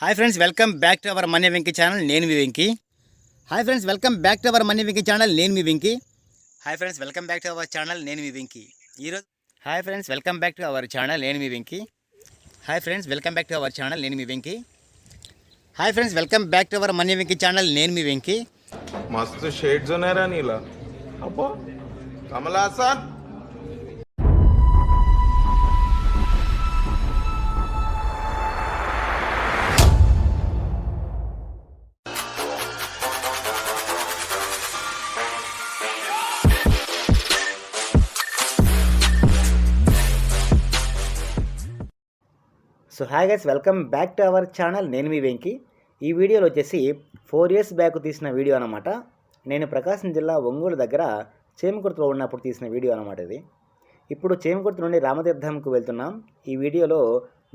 Hi friends welcome back to our Mani Venky channel నేను మీ Venky hi friends welcome back to our Mani Venky channel నేను మీ Venky hi friends welcome back to our channel నేను మీ వెంకీ ఈరోజు hi friends welcome back to our channel నేను మీ Venky hi friends welcome back to our channel నేను మీ Venky hi friends welcome back to our Mani Venky channel నేను మీ వెంకీ మస్తు shades ఉన్నారా నీలా. అబ్బో. Kamal Haasan so hi guys welcome back to our channel నేను మీ వెంకీ. ఈ వీడియోలో వచ్చేసి ఫోర్ ఇయర్స్ బ్యాక్ తీసిన వీడియో అనమాట నేను ప్రకాశం జిల్లా ఒంగోలు దగ్గర చేమకుర్తిలో ఉన్నప్పుడు తీసిన వీడియో అనమాట ఇది. ఇప్పుడు చేమకుర్తి నుండి రామతీర్థంకు వెళ్తున్నాం. ఈ వీడియోలో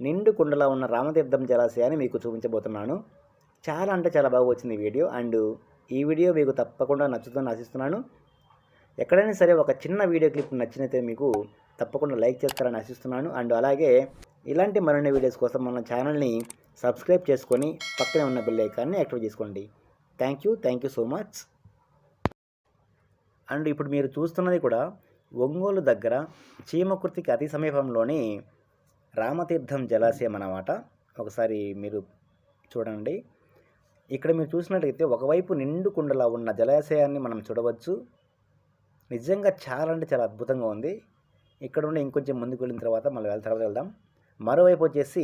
నిండు కుండలా ఉన్న రామతీర్థం జలాశయాన్ని మీకు చూపించబోతున్నాను. చాలా అంటే చాలా బాగా వచ్చింది ఈ వీడియో అండ్ ఈ వీడియో మీకు తప్పకుండా నచ్చుతుందని ఆశిస్తున్నాను. ఎక్కడైనా సరే ఒక చిన్న వీడియో క్లిప్ నచ్చినైతే మీకు తప్పకుండా లైక్ చేస్తారని ఆశిస్తున్నాను. అండ్ అలాగే ఇలాంటి మరిన్ని వీడియోస్ కోసం మన ఛానల్ని సబ్స్క్రైబ్ చేసుకొని పక్కనే ఉన్న బెల్ ఐకాన్ని యాక్టివేట్ చేసుకోండి. Thank you thank you so much and ఇప్పుడు మీరు చూస్తున్నది కూడా ఒంగోలు దగ్గర చీమకుర్తికి అతి సమీపంలోని రామతీర్థం జలాశయం అన్నమాట. ఒకసారి మీరు చూడండి. ఇక్కడ మీరు చూసినట్లయితే ఒకవైపు నిండు కుండలా ఉన్న జలాశయాన్ని మనం చూడవచ్చు. నిజంగా చాలా అంటే చాలా అద్భుతంగా ఉంది. ఇక్కడ ఉండి ఇంకొంచెం ముందుకు వెళ్ళిన తర్వాత మళ్ళీ వెళ్ళ తర్వాత వెళ్దాం. మరోవైపు వచ్చేసి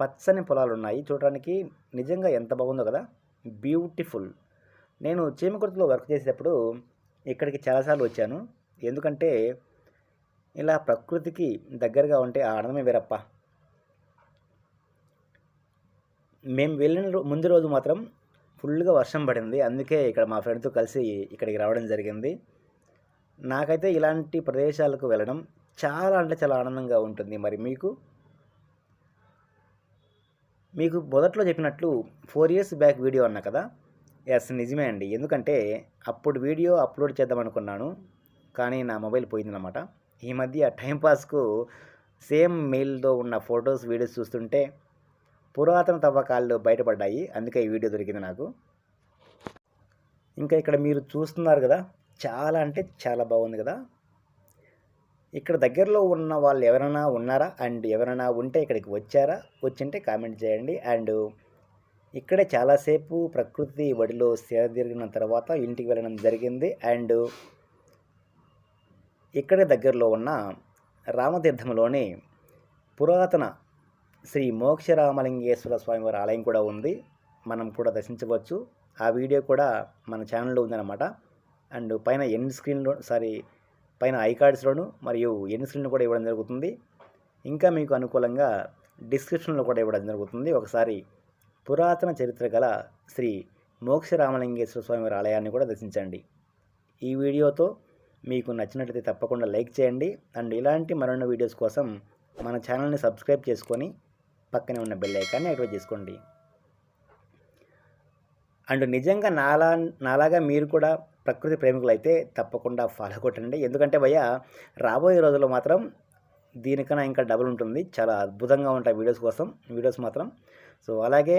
పచ్చని పొలాలు ఉన్నాయి చూడడానికి నిజంగా ఎంత బాగుందో కదా! బ్యూటిఫుల్. నేను చీమకుర్తిలో వర్క్ చేసేటప్పుడు ఇక్కడికి చాలాసార్లు వచ్చాను. ఎందుకంటే ఇలా ప్రకృతికి దగ్గరగా ఉంటే ఆ ఆనందమే వేరప్ప. మేము వెళ్ళిన ముందు రోజు మాత్రం ఫుల్గా వర్షం పడింది. అందుకే ఇక్కడ మా ఫ్రెండ్తో కలిసి ఇక్కడికి రావడం జరిగింది. నాకైతే ఇలాంటి ప్రదేశాలకు వెళ్ళడం చాలా అంటే చాలా ఆనందంగా ఉంటుంది. మరి మీకు? మీకు మొదట్లో చెప్పినట్లు ఫోర్ ఇయర్స్ బ్యాక్ వీడియో అన్నా కదా? ఎస్ నిజమే అండి. ఎందుకంటే అప్పుడు వీడియో అప్లోడ్ చేద్దాం అనుకున్నాను. కానీ నా మొబైల్ పోయిందన్నమాట. ఈ మధ్య టైంపాస్కు సేమ్ మెయిల్తో ఉన్న ఫొటోస్ వీడియోస్ చూస్తుంటే పురాతన తవ్వకాలు బయటపడ్డాయి. అందుకే ఈ వీడియో దొరికింది నాకు. ఇంకా ఇక్కడ మీరు చూస్తున్నారు కదా? చాలా అంటే చాలా బాగుంది కదా? ఇక్కడ దగ్గరలో ఉన్న వాళ్ళు ఎవరైనా ఉన్నారా? అండ్ ఎవరైనా ఉంటే ఇక్కడికి వచ్చారా? వచ్చింటే కామెంట్ చేయండి. అండ్ ఇక్కడే చాలాసేపు ప్రకృతి ఒడిలో సేద తిరిగిన తర్వాత ఇంటికి వెళ్ళడం జరిగింది. అండ్ ఇక్కడే దగ్గరలో ఉన్న రామతీర్థంలోని పురాతన శ్రీ మోక్షరామలింగేశ్వర స్వామివారి ఆలయం కూడా ఉంది. మనం కూడా దర్శించవచ్చు. ఆ వీడియో కూడా మన ఛానల్లో ఉందన్నమాట. అండ్ పైన ఎండ్ స్క్రీన్లో సారీ పైన ఐ కార్డ్స్లోను మరియు ఎండ్ స్క్రీన్లో కూడా ఇవ్వడం జరుగుతుంది. ఇంకా మీకు అనుకూలంగా డిస్క్రిప్షన్లో కూడా ఇవ్వడం జరుగుతుంది. ఒకసారి పురాతన చరిత్ర గల శ్రీ మోక్షరామలింగేశ్వర స్వామివారి ఆలయాన్ని కూడా దర్శించండి. ఈ వీడియోతో మీకు నచ్చినట్లయితే తప్పకుండా లైక్ చేయండి. అండ్ ఇలాంటి మరిన్ని వీడియోస్ కోసం మన ఛానల్ని సబ్స్క్రైబ్ చేసుకొని పక్కనే ఉన్న బెల్ ఐకాన్ని యాక్టివేట్ చేసుకోండి. అండ్ నిజంగా నాలా నాలాగా మీరు కూడా ప్రకృతి ప్రేమికులు అయితే తప్పకుండా ఫాలో కొట్టండి. ఎందుకంటే భయ్య రాబోయే రోజుల్లో మాత్రం దీనికన్నా ఇంకా డబుల్ ఉంటుంది. చాలా అద్భుతంగా ఉంటాయి వీడియోస్ కోసం వీడియోస్ మాత్రం. సో అలాగే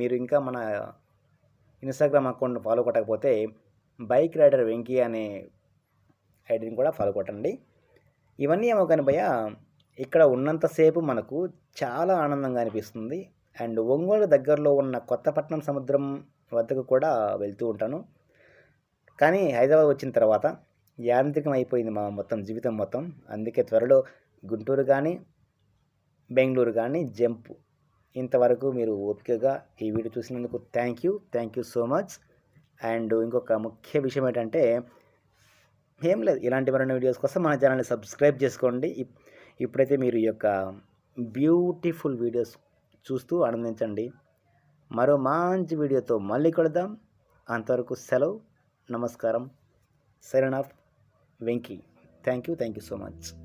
మీరు ఇంకా మన ఇన్స్టాగ్రామ్ అకౌంట్ ఫాలో కొట్టకపోతే బైక్ రైడర్ వెంకీ అనే ఐడిని కూడా ఫాలో కొట్టండి. ఇవన్నీ ఏమో కానీ భయ్య ఇక్కడ ఉన్నంతసేపు మనకు చాలా ఆనందంగా అనిపిస్తుంది. అండ్ ఒంగోలు దగ్గరలో ఉన్న కొత్తపట్నం సముద్రం వద్దకు కూడా వెళ్తూ ఉంటాను. కానీ హైదరాబాద్ వచ్చిన తర్వాత యాంత్రికం అయిపోయింది మా మొత్తం జీవితం మొత్తం. అందుకే త్వరలో గుంటూరు కానీ బెంగళూరు కానీ జంప్. ఇంతవరకు మీరు ఓపికగా ఈ వీడియో చూసినందుకు thank you thank you so much and ఇంకొక ముఖ్య విషయం ఏంటంటే ఏం లేదు. ఇలాంటి మరిన్ని వీడియోస్ కోసం మన ఛానల్ని సబ్స్క్రైబ్ చేసుకోండి. ఇప్- ఇప్పుడైతే మీరు ఈ యొక్క బ్యూటిఫుల్ వీడియోస్ చూస్తూ ఆనందించండి. మరో మంచి వీడియోతో మళ్ళీ కలుద్దాం. అంతవరకు సెలవు నమస్కారం. Signing off Venky. Thank you thank you so much.